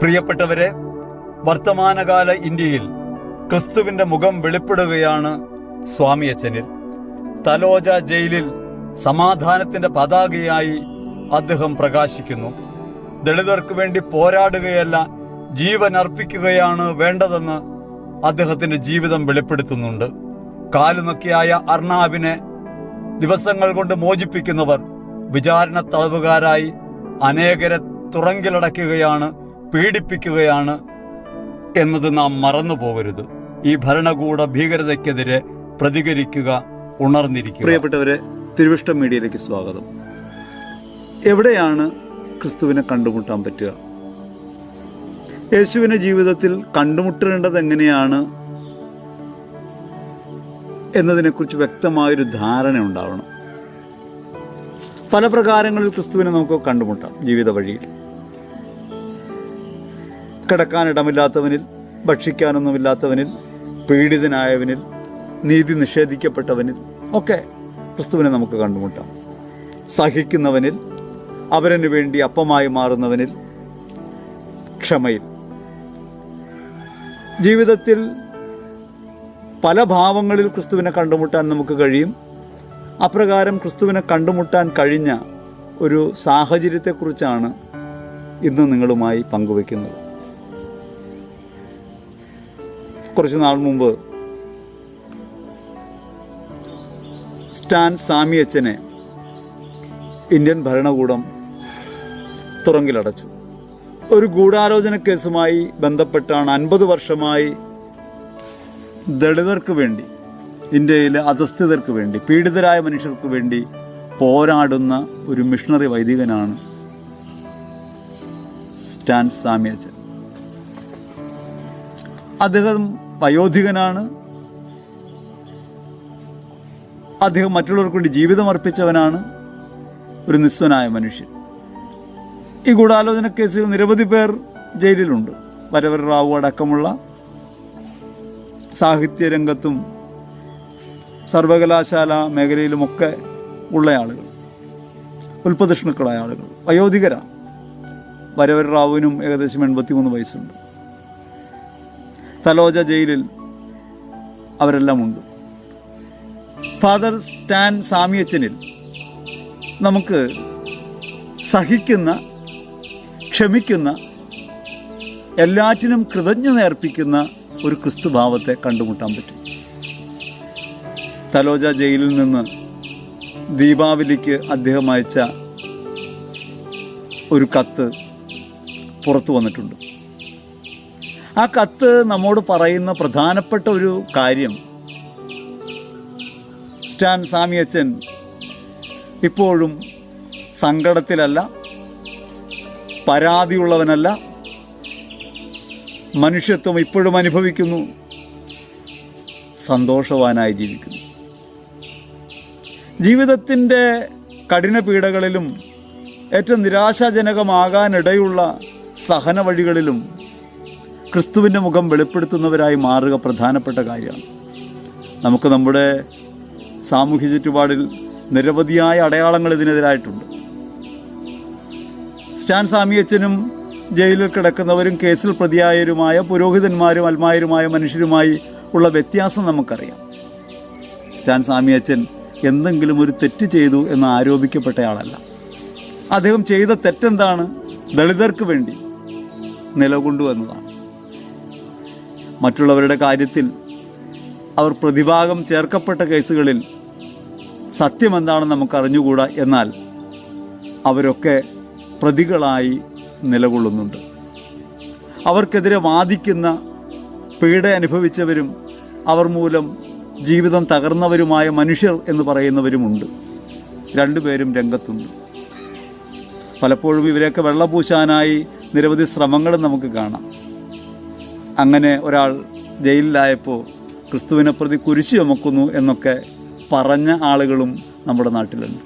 പ്രിയപ്പെട്ടവരെ വർത്തമാനകാല ഇന്ത്യയിൽ ക്രിസ്തുവിന്റെ മുഖം വെളിപ്പെടുകയാണ് സ്വാമി അച്ഛനിൽ. തലോജ ജയിലിൽ സമാധാനത്തിന്റെ പതാകയായി അദ്ദേഹം പ്രകാശിക്കുന്നു. ദളിതർക്ക് വേണ്ടി പോരാടുകയല്ല ജീവൻ അർപ്പിക്കുകയാണ് വേണ്ടതെന്ന് അദ്ദേഹത്തിന്റെ ജീവിതം വെളിപ്പെടുത്തുന്നുണ്ട്. കാലുനൊക്കിയായ അർണാബിനെ ദിവസങ്ങൾ കൊണ്ട് മോചിപ്പിക്കുന്നവർ വിചാരണ തടവുകാരായി അനേകരെ തുറങ്കിലടയ്ക്കുകയാണ് പീഡിപ്പിക്കുകയാണ് എന്നത് നാം മറന്നു പോകരുത് ഈ ഭരണകൂട ഭീകരതയ്ക്കെതിരെ പ്രതികരിക്കുക ഉണർന്നിരിക്കുക. പ്രിയപ്പെട്ടവരെ തിരുവിഷ്ടം മീഡിയയിലേക്ക് സ്വാഗതം. എവിടെയാണ് ക്രിസ്തുവിനെ കണ്ടുമുട്ടാൻ പറ്റുക? യേശുവിനെ ജീവിതത്തിൽ കണ്ടുമുട്ടേണ്ടത് എങ്ങനെയാണ് എന്നതിനെക്കുറിച്ച് വ്യക്തമായൊരു ധാരണ ഉണ്ടാവണം. പല പ്രകാരങ്ങളിൽ ക്രിസ്തുവിനെ നമുക്ക് കണ്ടുമുട്ടാം ജീവിത വഴിയിൽ. കിടക്കാനിടമില്ലാത്തവനിൽ ഭക്ഷിക്കാനൊന്നുമില്ലാത്തവനിൽ പീഡിതനായവനിൽ നീതി നിഷേധിക്കപ്പെട്ടവനിൽ ഒക്കെ ക്രിസ്തുവിനെ നമുക്ക് കണ്ടുമുട്ടാം. സഹിക്കുന്നവനിൽ അവരന് വേണ്ടി അപ്പമായി മാറുന്നവനിൽ ക്ഷമയിൽ. ജീവിതത്തിൽ പല ഭാവങ്ങളിൽ ക്രിസ്തുവിനെ കണ്ടുമുട്ടാൻ നമുക്ക് കഴിയും. അപ്രകാരം ക്രിസ്തുവിനെ കണ്ടുമുട്ടാൻ കഴിഞ്ഞ ഒരു സാഹചര്യത്തെക്കുറിച്ചാണ് ഇന്ന് നിങ്ങളുമായി പങ്കുവയ്ക്കുന്നത്. കുറച്ച് നാൾ മുമ്പ് സ്റ്റാൻ സാമിയച്ചനെ ഇന്ത്യൻ ഭരണകൂടം തുറങ്കിലടച്ചു. ഒരു ഗൂഢാലോചന കേസുമായി ബന്ധപ്പെട്ടാണ് അൻപത് വർഷമായി ദളിതർക്ക് വേണ്ടി ഇന്ത്യയിലെ അധസ്ഥിതർക്ക് വേണ്ടി പീഡിതരായ മനുഷ്യർക്ക് വേണ്ടി പോരാടുന്ന ഒരു മിഷണറി വൈദികനാണ് സ്റ്റാൻ സാമിയച്ചൻ. അദ്ദേഹം വയോധികനാണ്. അദ്ദേഹം മറ്റുള്ളവർക്ക് വേണ്ടി ജീവിതം അർപ്പിച്ചവനാണ്. ഒരു നിസ്വനായ മനുഷ്യൻ. ഈ ഗൂഢാലോചന കേസിൽ നിരവധി പേർ ജയിലിലുണ്ട്. വരവർ റാവു അടക്കമുള്ള സാഹിത്യ സാഹിത്യരംഗത്തും സർവകലാശാല മേഖലയിലുമൊക്കെ ഉള്ള ആളുകൾ ഉൽപ്പതിഷ്ണുക്കളായ ആളുകൾ വയോധികരാണ്. വരവർ റാവുവിനും ഏകദേശം എൺപത്തിമൂന്ന് വയസ്സുണ്ട്. തലോജ ജയിലിൽ അവരെല്ലാം ഉണ്ട്. ഫാദർ സ്റ്റാൻ സാമിയച്ചനിൽ നമുക്ക് സഹിക്കുന്ന ക്ഷമിക്കുന്ന എല്ലാറ്റിനും കൃതജ്ഞ നേർപ്പിക്കുന്ന ഒരു ക്രിസ്തുഭാവത്തെ കണ്ടുമുട്ടാൻ പറ്റും. തലോജ ജയിലിൽ നിന്ന് ദീപാവലിക്ക് അദ്ദേഹം അയച്ച ഒരു കത്ത് പുറത്തു വന്നിട്ടുണ്ട്. ആ കത്ത് നമ്മോട് പറയുന്ന പ്രധാനപ്പെട്ട ഒരു കാര്യം. സ്റ്റാൻ സാമിയച്ചൻ ഇപ്പോഴും സങ്കടത്തിലല്ല പരാതിയുള്ളവനല്ല മനുഷ്യത്വം ഇപ്പോഴും അനുഭവിക്കുന്നു സന്തോഷവാനായി ജീവിക്കുന്നു. ജീവിതത്തിന്റെ കഠിന പീഡകളിലും ഏറ്റവും നിരാശാജനകമാകാനിടയുള്ള സഹന വഴികളിലും ക്രിസ്തുവിന്റെ മുഖം വെളിപ്പെടുത്തുന്നവരായി മാറുക പ്രധാനപ്പെട്ട കാര്യമാണ്. നമുക്ക് നമ്മുടെ സാമൂഹ്യ ചുറ്റുപാടിൽ നിരവധിയായ അടയാളങ്ങൾ ഇതിനെതിരായിട്ടുണ്ട്. സ്റ്റാൻ സാമിയച്ചനും ജയിലിൽ കിടക്കുന്നവരും കേസിൽ പ്രതിയായവരുമായ പുരോഹിതന്മാരും അൽമായരുമായ മനുഷ്യരുമായി ഉള്ള വ്യത്യാസം നമുക്കറിയാം. സ്റ്റാൻ സാമിയച്ചൻ എന്തെങ്കിലും ഒരു തെറ്റ് ചെയ്തു എന്ന് ആരോപിക്കപ്പെട്ടയാളല്ല. അദ്ദേഹം ചെയ്ത തെറ്റെന്താണ്? ദളിതർക്ക് വേണ്ടി നിലകൊണ്ടു എന്നതാണ് മറ്റുള്ളവരുടെ കാര്യത്തിൽ അവർ പ്രതിഭാഗം ചേർക്കപ്പെട്ട കേസുകളിൽ സത്യമെന്താണെന്ന് നമുക്ക് അറിഞ്ഞുകൂടാ എന്നാൽ അവരൊക്കെ പ്രതികളായി നിലകൊള്ളുന്നുണ്ട്. അവർക്കെതിരെ വാദിക്കുന്ന പീഡ അനുഭവിച്ചവരും അവർ മൂലം ജീവിതം തകർന്നവരുമായ മനുഷ്യർ എന്ന് പറയുന്നവരുമുണ്ട്. രണ്ടുപേരും രംഗത്തുണ്ട്. പലപ്പോഴും ഇവരെയൊക്കെ വെള്ളപൂശാനായി നിരവധി ശ്രമങ്ങളും നമുക്ക് കാണാം. അങ്ങനെ ഒരാൾ ജയിലിലായപ്പോൾ ക്രിസ്തുവിനെ പ്രതി കുരിശു ചുമക്കുന്നു എന്നൊക്കെ പറഞ്ഞ ആളുകളും നമ്മുടെ നാട്ടിലുണ്ട്.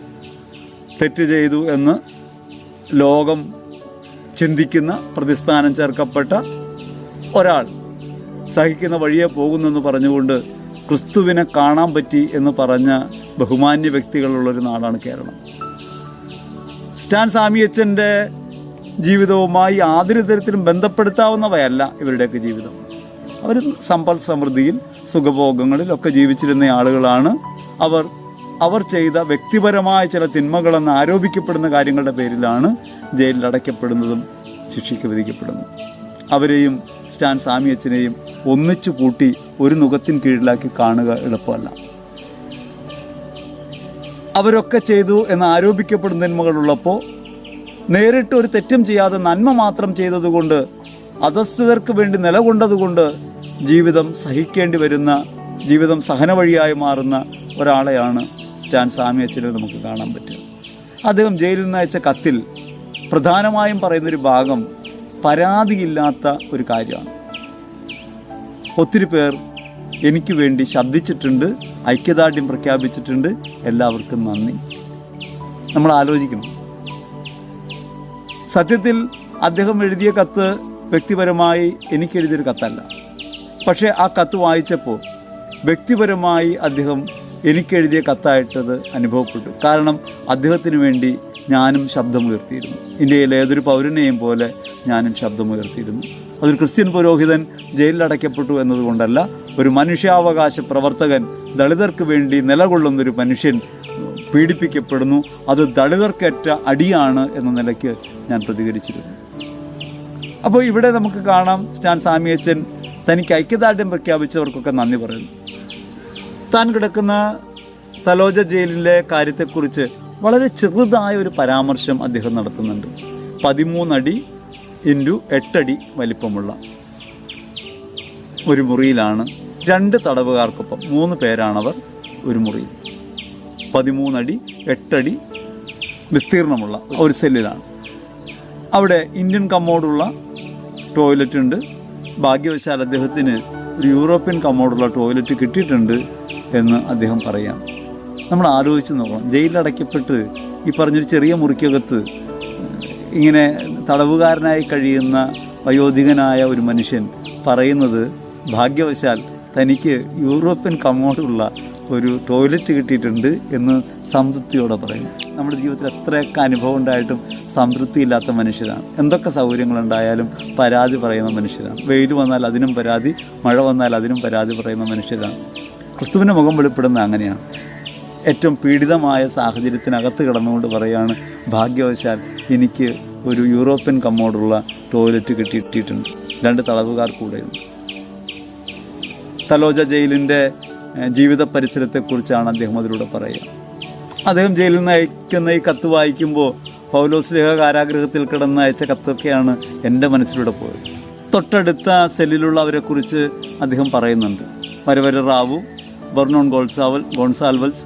തെറ്റ് ചെയ്തു എന്ന് ലോകം ചിന്തിക്കുന്ന പ്രതിസ്ഥാനം ചേർക്കപ്പെട്ട ഒരാൾ സഹിക്കുന്ന വഴിയെ പോകുന്നെന്ന് പറഞ്ഞുകൊണ്ട് ക്രിസ്തുവിനെ കാണാൻ പറ്റി എന്ന് പറഞ്ഞ ബഹുമാന്യ വ്യക്തികളുള്ളൊരു നാടാണ് കേരളം. സ്റ്റാൻ സാമിയച്ചന്റെ ജീവിതവുമായി യാതൊരു തരത്തിലും ബന്ധപ്പെടുത്താവുന്നവയല്ല ഇവരുടെയൊക്കെ ജീവിതം. അവർ സമ്പൽ സമൃദ്ധിയിൽ സുഖഭോഗങ്ങളിലൊക്കെ ജീവിച്ചിരുന്ന ആളുകളാണ്. അവർ അവർ ചെയ്ത വ്യക്തിപരമായ ചില തിന്മകളെന്ന് ആരോപിക്കപ്പെടുന്ന കാര്യങ്ങളുടെ പേരിലാണ് ജയിലിൽ അടയ്ക്കപ്പെടുന്നതും ശിക്ഷയ്ക്ക് വിധിക്കപ്പെടുന്നതും. അവരെയും സ്റ്റാൻ സാമിയച്ചനെയും ഒന്നിച്ചു കൂട്ടി ഒരു നുഖത്തിൻ കീഴിലാക്കി കാണുക എളുപ്പമല്ല. അവരൊക്കെ ചെയ്തു എന്ന് ആരോപിക്കപ്പെടുന്ന തിന്മകളുള്ളപ്പോൾ നേരിട്ട് ഒരു തെറ്റും ചെയ്യാതെ നന്മ മാത്രം ചെയ്തതുകൊണ്ട് അധസ്ഥിതർക്ക് വേണ്ടി നിലകൊണ്ടതുകൊണ്ട് ജീവിതം സഹിക്കേണ്ടി വരുന്ന ജീവിതം സഹന വഴിയായി മാറുന്ന ഒരാളെയാണ് സ്റ്റാൻ സാമിയച്ചനെ നമുക്ക് കാണാൻ പറ്റുക. അദ്ദേഹം ജയിലിൽ നിന്ന് അയച്ച കത്തിൽ പ്രധാനമായും പറയുന്നൊരു ഭാഗം പരാതിയില്ലാത്ത ഒരു കാര്യമാണ്. ഒത്തിരി പേർ എനിക്ക് വേണ്ടി ശബ്ദിച്ചിട്ടുണ്ട് ഐക്യദാർഢ്യം പ്രഖ്യാപിച്ചിട്ടുണ്ട്. എല്ലാവർക്കും നന്ദി. നമ്മൾ ആലോചിക്കണം. സത്യത്തിൽ അദ്ദേഹം എഴുതിയ കത്ത് വ്യക്തിപരമായി എനിക്ക് എഴുതിയൊരു കത്തല്ല. പക്ഷേ ആ കത്ത് വായിച്ചപ്പോൾ വ്യക്തിപരമായി അദ്ദേഹം എനിക്ക് എഴുതിയ കത്തായിട്ടത് അനുഭവപ്പെട്ടു. കാരണം അദ്ദേഹത്തിന് വേണ്ടി ഞാനും ശബ്ദമുയർത്തിയിരുന്നു. ഇന്ത്യയിലെ ഏതൊരു പൗരനെയും പോലെ ഞാനും ശബ്ദമുയർത്തിയിരുന്നു. അതൊരു ക്രിസ്ത്യൻ പുരോഹിതൻ ജയിലിലടയ്ക്കപ്പെട്ടു എന്നതുകൊണ്ടല്ല ഒരു മനുഷ്യാവകാശ പ്രവർത്തകൻ ദളിതർക്ക് വേണ്ടി നിലകൊള്ളുന്നൊരു മനുഷ്യൻ പീഡിപ്പിക്കപ്പെടുന്നു. അത് ദളിതർക്കേറ്റ അടിയാണ് എന്ന നിലയ്ക്ക് ഞാൻ പ്രതികരിച്ചിരുന്നു. അപ്പോൾ ഇവിടെ നമുക്ക് കാണാം സ്റ്റാൻ സാമിയച്ചൻ തനിക്ക് ഐക്യദാർഢ്യം പ്രഖ്യാപിച്ചവർക്കൊക്കെ നന്ദി പറയുന്നു. താൻ കിടക്കുന്ന തലോജ ജയിലിലെ കാര്യത്തെക്കുറിച്ച് വളരെ ചെറുതായ ഒരു പരാമർശം അദ്ദേഹം നടത്തുന്നുണ്ട്. പതിമൂന്നടി ഇന്റു എട്ടടി വലിപ്പമുള്ള ഒരു മുറിയിലാണ് രണ്ട് തടവുകാർക്കൊപ്പം മൂന്ന് പേരാണവർ ഒരു മുറിയിൽ. പതിമൂന്നടി എട്ടടി വിസ്തീർണമുള്ള ഒരു സെല്ലിലാണ്. അവിടെ ഇന്ത്യൻ കമ്മോഡുള്ള ടോയ്ലറ്റ് ഉണ്ട് ഭാഗ്യവശാൽ അദ്ദേഹത്തിന് ഒരു യൂറോപ്യൻ കമ്മോഡുള്ള ടോയ്ലറ്റ് കിട്ടിയിട്ടുണ്ട് എന്ന് അദ്ദേഹം പറയാം. നമ്മൾ ആലോചിച്ച് നോക്കണം. ജയിലിലടയ്ക്കപ്പെട്ട് ഈ പറഞ്ഞൊരു ചെറിയ മുറിക്കകത്ത് ഇങ്ങനെ തടവുകാരനായി കഴിയുന്ന വയോധികനായ ഒരു മനുഷ്യൻ പറയുന്നത് ഭാഗ്യവശാൽ തനിക്ക് യൂറോപ്യൻ കമ്മോഡുള്ള ഒരു ടോയ്ലറ്റ് കിട്ടിയിട്ടുണ്ട് എന്ന് സംതൃപ്തിയോടെ പറയും. നമ്മുടെ ജീവിതത്തിൽ എത്രയൊക്കെ അനുഭവം ഉണ്ടായിട്ടും സംതൃപ്തിയില്ലാത്ത മനുഷ്യരാണ്. എന്തൊക്കെ സൗകര്യങ്ങളുണ്ടായാലും പരാതി പറയുന്ന മനുഷ്യരാണ്. വെയിൽ വന്നാൽ അതിനും പരാതി മഴ വന്നാൽ അതിനും പരാതി പറയുന്ന മനുഷ്യരാണ്. ക്രിസ്തുവിന്റെ മുഖം വെളിപ്പെടുന്ന അങ്ങനെയാണ്. ഏറ്റവും പീഡിതമായ സാഹചര്യത്തിനകത്ത് കിടന്നുകൊണ്ട് പറയാണ് ഭാഗ്യവശാൽ എനിക്ക് ഒരു യൂറോപ്യൻ കമ്മോടുള്ള ടോയ്ലറ്റ് കിട്ടിയിട്ടുണ്ട്. രണ്ട് തടവുകാർ കൂടെയുണ്ട്. തലോജ ജയിലിന്റെ ജീവിത പരിസരത്തെക്കുറിച്ചാണ് അദ്ദേഹം അതിലൂടെ പറയുക. അദ്ദേഹം ജയിലിൽ നിന്ന് അയക്കുന്ന ഈ കത്ത് വായിക്കുമ്പോൾ പൗലോസ് ലേഖ കാരാഗ്രഹത്തിൽ കിടന്ന് അയച്ച കത്തൊക്കെയാണ് എന്റെ മനസ്സിലൂടെ പോയത്. തൊട്ടടുത്ത സെല്ലിലുള്ളവരെക്കുറിച്ച് അദ്ദേഹം പറയുന്നുണ്ട്. വരവര റാവു ബർണോൺ ഗോൾസാവൽ ഗോൺസാൽവൽസ്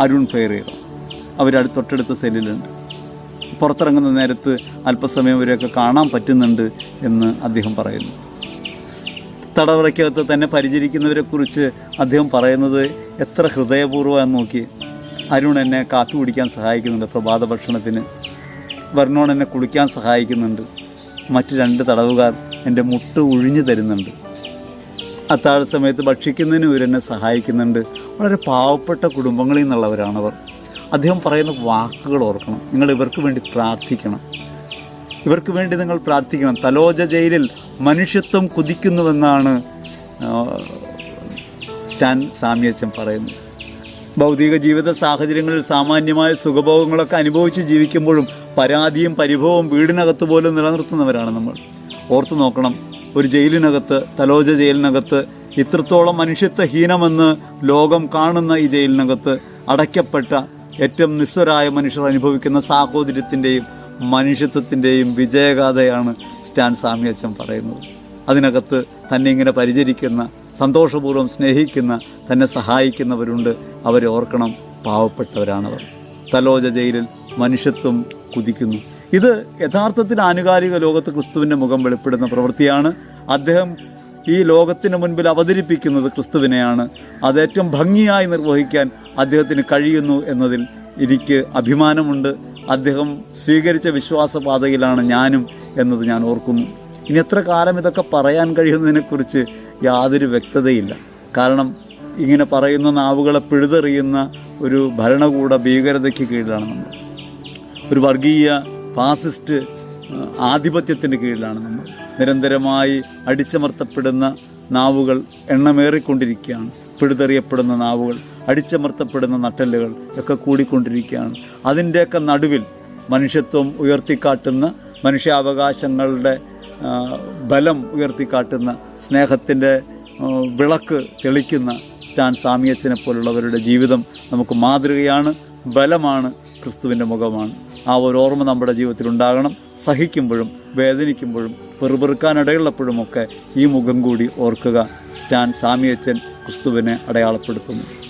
അരുൺ ഫെയറിയർ അവരടുത്ത് തൊട്ടടുത്ത സെല്ലിലുണ്ട്. പുറത്തിറങ്ങുന്ന നേരത്ത് അല്പസമയം വരെയൊക്കെ കാണാൻ പറ്റുന്നുണ്ട് എന്ന് അദ്ദേഹം പറയുന്നു. തടവറയ്ക്കകത്ത് തന്നെ പരിചരിക്കുന്നവരെക്കുറിച്ച് അദ്ദേഹം പറയുന്നത് എത്ര ഹൃദയപൂർവം നോക്കി. അരുൺ എന്നെ കാപ്പി കുടിക്കാൻ സഹായിക്കുന്നുണ്ട് പ്രഭാത ഭക്ഷണത്തിന് വർണോൺ എന്നെ കുളിക്കാൻ സഹായിക്കുന്നുണ്ട്. മറ്റ് രണ്ട് തടവുകാർ എന്റെ മുട്ട് ഉഴിഞ്ഞു തരുന്നുണ്ട്. അത്താഴ സമയത്ത് ഭക്ഷിക്കുന്നതിന് ഇവരെന്നെ സഹായിക്കുന്നുണ്ട്. വളരെ പാവപ്പെട്ട കുടുംബങ്ങളിൽ നിന്നുള്ളവരാണവർ. അദ്ദേഹം പറയുന്ന വാക്കുകൾ ഓർക്കണം. നിങ്ങൾ ഇവർക്ക് വേണ്ടി പ്രാർത്ഥിക്കണം. ഇവർക്ക് വേണ്ടി നിങ്ങൾ പ്രാർത്ഥിക്കണം. തലോജ ജയിലിൽ മനുഷ്യത്വം കുതിക്കുന്നുവെന്നാണ് സ്റ്റാൻ സാമ്യച്ചൻ പറയുന്നത്. ഭൗതിക ജീവിത സാഹചര്യങ്ങളിൽ സാമാന്യമായ സുഖഭോഗങ്ങളൊക്കെ അനുഭവിച്ച് ജീവിക്കുമ്പോഴും പരാതിയും പരിഭവവും വീടിനകത്ത് പോലും നിലനിർത്തുന്നവരാണ് നമ്മൾ. ഓർത്തു നോക്കണം ഒരു ജയിലിനകത്ത് തലോജ ജയിലിനകത്ത് ഇത്രത്തോളം മനുഷ്യത്വഹീനമെന്ന് ലോകം കാണുന്ന ഈ ജയിലിനകത്ത് അടയ്ക്കപ്പെട്ട ഏറ്റവും നിസ്വരായ മനുഷ്യർ അനുഭവിക്കുന്ന സാഹോദര്യത്തിന്റെയും മനുഷ്യത്വത്തിന്റെയും വിജയഗാഥയാണ് സ്റ്റാൻ സാമ്യച്ചൻ പറയുന്നത്. അതിനകത്ത് തന്നെ ഇങ്ങനെ പരിചരിക്കുന്ന സന്തോഷപൂർവം സ്നേഹിക്കുന്ന തന്നെ സഹായിക്കുന്നവരുണ്ട്. അവരെ ഓർക്കണം പാവപ്പെട്ടവരാണവർ. തലോജ ജയിലിൽ മനുഷ്യത്വം കുതിക്കുന്നു. ഇത് യഥാർത്ഥത്തിൽ ആനുകാലിക ലോകത്ത് ക്രിസ്തുവിന്റെ മുഖം വെളിപ്പെടുന്ന പ്രവൃത്തിയാണ്. അദ്ദേഹം ഈ ലോകത്തിന് മുൻപിൽ അവതരിപ്പിക്കുന്നത് ക്രിസ്തുവിനെയാണ്. അത് ഏറ്റവും ഭംഗിയായി നിർവഹിക്കാൻ അദ്ദേഹത്തിന് കഴിയുന്നു എന്നതിൽ എനിക്ക് അഭിമാനമുണ്ട്. അദ്ദേഹം സ്വീകരിച്ച വിശ്വാസപാതയിലാണ് ഞാനും എന്നത് ഞാൻ ഓർക്കുന്നു. ഇനി എത്ര കാലം ഇതൊക്കെ പറയാൻ കഴിയുന്നതിനെക്കുറിച്ച് യാതൊരു വ്യക്തതയില്ല. കാരണം ഇങ്ങനെ പറയുന്ന നാവുകളെ പിഴുതെറിയുന്ന ഒരു ഭരണകൂട ഭീകരതയ്ക്ക് കീഴിലാണ് നമ്മൾ. ഒരു വർഗീയ ഫാസിസ്റ്റ് ആധിപത്യത്തിന് കീഴിലാണ് നമ്മൾ. നിരന്തരമായി അടിച്ചമർത്തപ്പെടുന്ന നാവുകൾ എണ്ണമേറിക്കൊണ്ടിരിക്കുകയാണ്. പിഴുതെറിയപ്പെടുന്ന നാവുകൾ. അടിച്ചമർത്തപ്പെടുന്ന നട്ടലുകൾ ഒക്കെ കൂടിക്കൊണ്ടിരിക്കുകയാണ്. അതിന്റെയൊക്കെ നടുവിൽ മനുഷ്യത്വം ഉയർത്തിക്കാട്ടുന്ന മനുഷ്യാവകാശങ്ങളുടെ ബലം ഉയർത്തിക്കാട്ടുന്ന സ്നേഹത്തിന്റെ വിളക്ക് തെളിക്കുന്ന സ്റ്റാൻ സാമിയച്ചനെ പോലുള്ളവരുടെ ജീവിതം നമുക്ക് മാതൃകയാണ് ബലമാണ് ക്രിസ്തുവിന്റെ മുഖമാണ്. ആ ഒരു ഓർമ്മ നമ്മുടെ ജീവിതത്തിൽ ഉണ്ടാകണം. സഹിക്കുമ്പോഴും വേദനിക്കുമ്പോഴും പെറുപെറുക്കാനിടയുള്ളപ്പോഴുമൊക്കെ ഈ മുഖം കൂടി ഓർക്കുക. സ്റ്റാൻ സാമിയച്ചൻ ക്രിസ്തുവിനെ അടയാളപ്പെടുത്തുന്നു.